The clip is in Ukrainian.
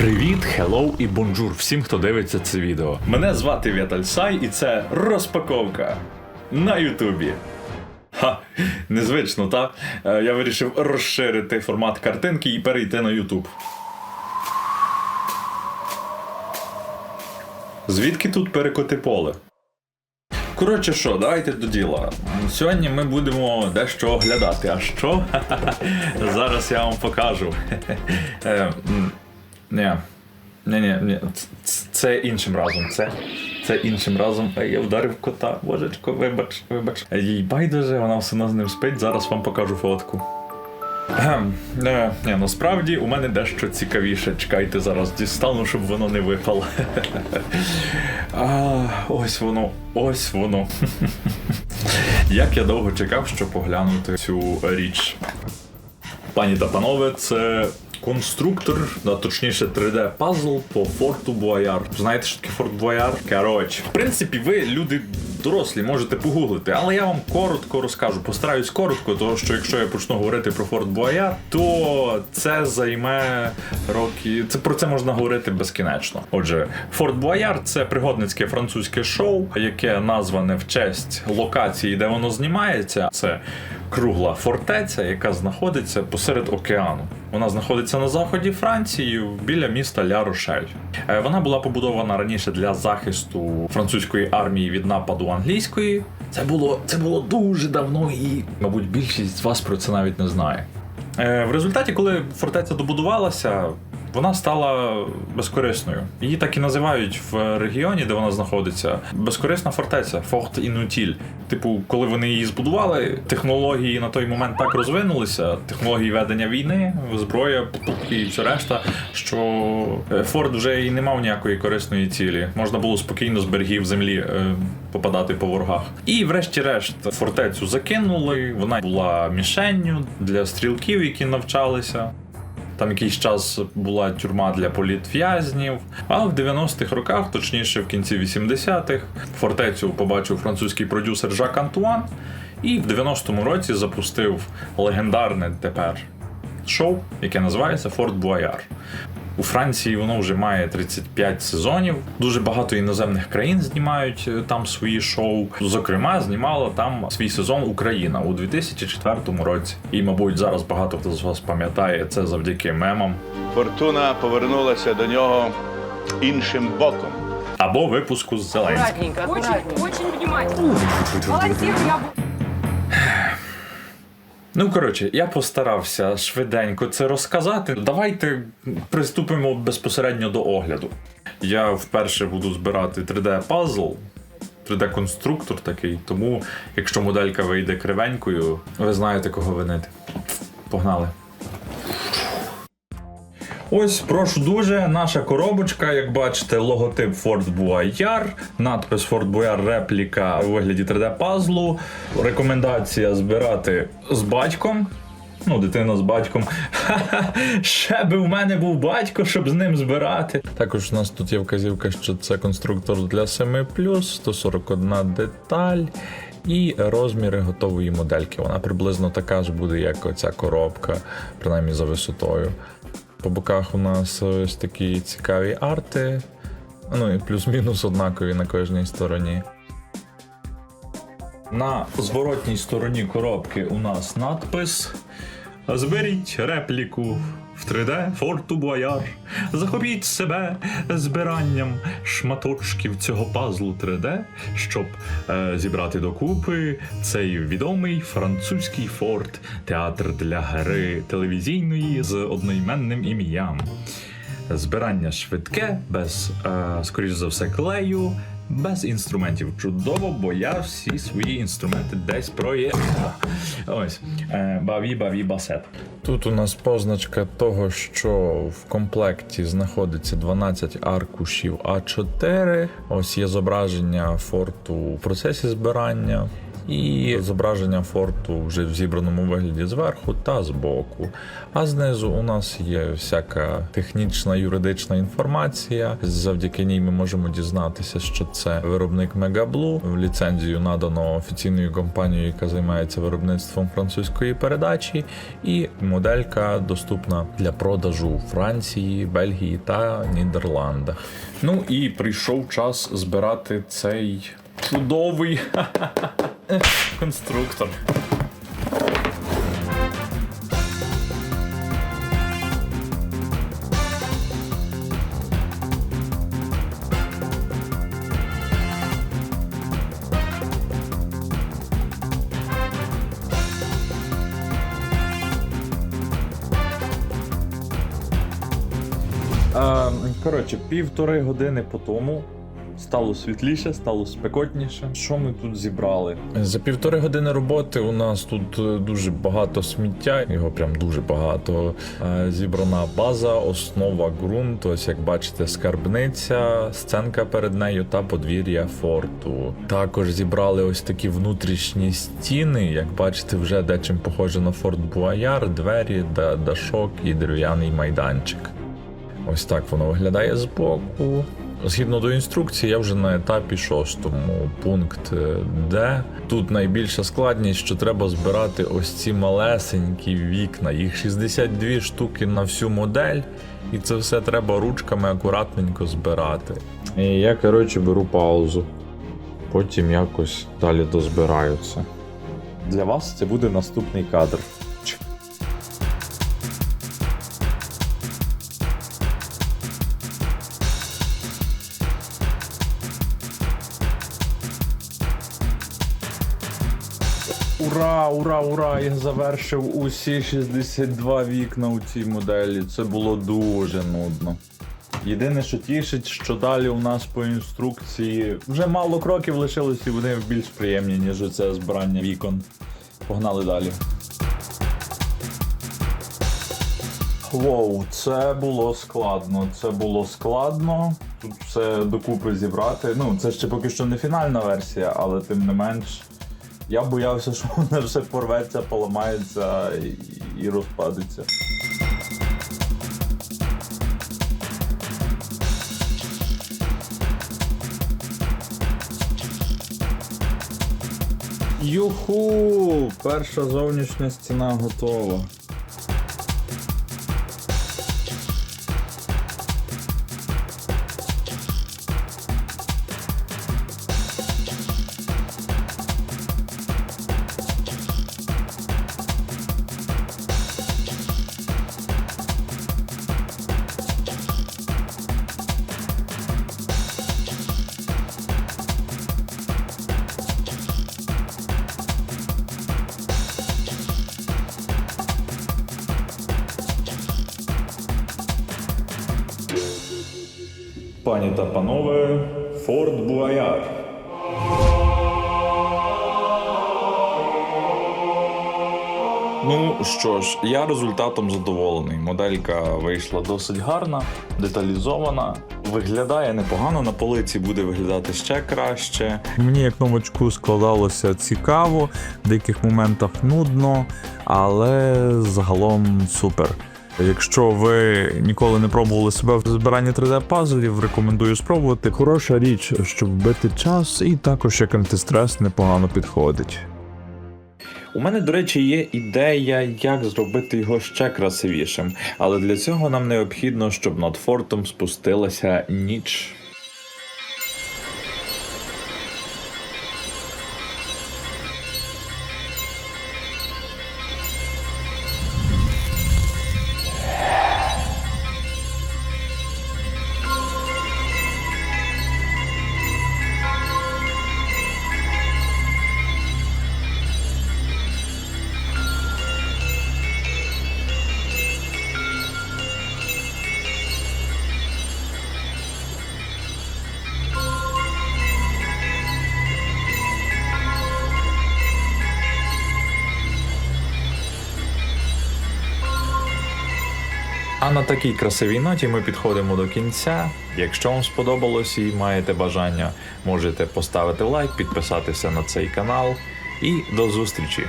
Привіт, хеллоу і бонжур всім, хто дивиться це відео. Мене звати Віталь Сай, і це розпаковка на Ютубі. Ха, незвично, та? Е, Я вирішив розширити формат картинки і перейти на Ютуб. Звідки тут перекоти поле? Коротше, що, давайте до діла. Сьогодні ми будемо дещо оглядати. А що? Зараз я вам покажу. Ні. Ні, ні, ні. Це іншим разом. Це, це іншим разом. Я вдарив кота. Божечко, вибач, вибач. Їй байдуже, вона все одно з ним спить. Зараз вам покажу фотку. Ем, е, ні, насправді у мене дещо цікавіше. Чекайте, зараз дістану, щоб воно не випало. а, ось воно, ось воно. Як я довго чекав, щоб поглянути цю річ. Пані та панове, це конструктор, а точніше 3D пазл по форту Бояр. Знаєте, що таке форт Бояр? Коротше, в принципі, ви люди дорослі, можете погуглити, але я вам коротко розкажу. Постараюсь коротко, тому що якщо я почну говорити про форт Бояр, то це займе роки. Це про це можна говорити безкінечно. Отже, Форт Бояр це пригодницьке французьке шоу, яке назване в честь локації, де воно знімається. Це кругла фортеця, яка знаходиться посеред океану. Вона знаходиться на заході Франції біля міста Ля Рошель. Е, Вона була побудована раніше для захисту французької армії від нападу англійської. Це було це було дуже давно, і мабуть більшість з вас про це навіть не знає. Е, В результаті, коли фортеця добудувалася, вона стала безкорисною. Її так і називають в регіоні, де вона знаходиться. Безкорисна фортеця Форт Інутіль. Типу, коли вони її збудували, технології на той момент так розвинулися, технології ведення війни, зброя і все решта, що е, форт вже і не мав ніякої корисної цілі. Можна було спокійно з берегів землі е, попадати по ворогах. І, врешті-решт, фортецю закинули. Вона була мішенню для стрілків, які навчалися. Там якийсь час була тюрма для політв'язнів. А в 90-х роках, точніше в кінці 80-х, фортецю побачив французький продюсер Жак Антуан, і в 90-му році запустив легендарне тепер шоу, яке називається Форт Буаяр. У Франції воно вже має 35 сезонів. Дуже багато іноземних країн знімають е, там свої шоу. Зокрема, знімала там свій сезон Україна у 2004 році. І, мабуть, зараз багато хто з вас пам'ятає це завдяки мемам Фортуна повернулася до нього іншим боком. або випуску з Зеленським. Аккуратненько, аккуратненько. Очень, очень внимательно. Молодец, я бу- Ну коротше, я постарався швиденько це розказати. Давайте приступимо безпосередньо до огляду. Я вперше буду збирати 3D пазл. 3D-конструктор такий, тому якщо моделька вийде кривенькою, ви знаєте, кого винити. Погнали. Ось, прошу дуже, наша коробочка, як бачите, логотип Ford Boyard, надпис Ford Boyard репліка у вигляді 3D пазлу. Рекомендація збирати з батьком. Ну, дитина з батьком. Ще би в мене був батько, щоб з ним збирати. Також у нас тут є вказівка, що це конструктор для 7 141 деталь. І розміри готової модельки. Вона приблизно така ж буде, як оця коробка, принаймні за висотою. По боках у нас ось такі цікаві арти. Ну і плюс-мінус однакові на кожній стороні. На зворотній стороні коробки у нас надпис. Зберіть репліку в 3D Форту Бояр. Захопіть себе збиранням шматочків цього пазлу 3D, щоб е, зібрати докупи цей відомий французький форт, театр для гри телевізійної з одноіменним ім'ям. Збирання швидке, без, е, скоріш за все, клею, без інструментів. Чудово, бо я всі свої інструменти десь проє. Ось. Е, баві, баві, басет. Тут у нас позначка того, що в комплекті знаходиться 12 аркушів А4. Ось є зображення форту в процесі збирання. І зображення форту вже в зібраному вигляді зверху та збоку. А знизу у нас є всяка технічна юридична інформація. Завдяки ній ми можемо дізнатися, що це виробник Мегаблу. Ліцензію надано офіційною компанією, яка займається виробництвом французької передачі, і моделька доступна для продажу у Франції, Бельгії та Нідерландах. Ну і прийшов час збирати цей чудовий конструктор. Коротше, півтори години по тому. Стало світліше, стало спекотніше. Що ми тут зібрали? За півтори години роботи у нас тут е, дуже багато сміття, його прям дуже багато. Е, Зібрана база, основа ґрунт. Ось як бачите, скарбниця, сценка перед нею та подвір'я форту. Також зібрали ось такі внутрішні стіни. Як бачите, вже дечим похоже на форт Буаяр, двері, дашок і дерев'яний майданчик. Ось так воно виглядає збоку. Згідно до інструкції, я вже на етапі шостому. Пункт е, Д. Тут найбільша складність, що треба збирати ось ці малесенькі вікна. Їх 62 штуки на всю модель, і це все треба ручками акуратненько збирати. І я, коротше, беру паузу. Потім якось далі дозбираю це. Для вас це буде наступний кадр. Ура, ура, ура! Я завершив усі 62 вікна у цій моделі. Це було дуже нудно. Єдине, що тішить, що далі у нас по інструкції вже мало кроків лишилось, і вони більш приємні, ніж це збирання вікон. Погнали далі. Воу, це було складно. Це було складно. Тут все докупи зібрати. Ну, це ще поки що не фінальна версія, але тим не менш. Я боявся, що воно все порветься, поламається і розпадеться. Юху! Перша зовнішня стіна готова. Пані та панове, Форт Буаяр. Ну що ж, я результатом задоволений. Моделька вийшла досить гарна, деталізована. Виглядає непогано, на полиці буде виглядати ще краще. Мені як новачку складалося цікаво, в деяких моментах нудно, але загалом супер. Якщо ви ніколи не пробували себе в збиранні 3D пазлів, рекомендую спробувати. Хороша річ, щоб вбити час, і також як антистрес непогано підходить. У мене, до речі, є ідея, як зробити його ще красивішим, але для цього нам необхідно, щоб над фортом спустилася ніч. А на такій красивій ноті ми підходимо до кінця. Якщо вам сподобалось і маєте бажання, можете поставити лайк, підписатися на цей канал. і до зустрічі!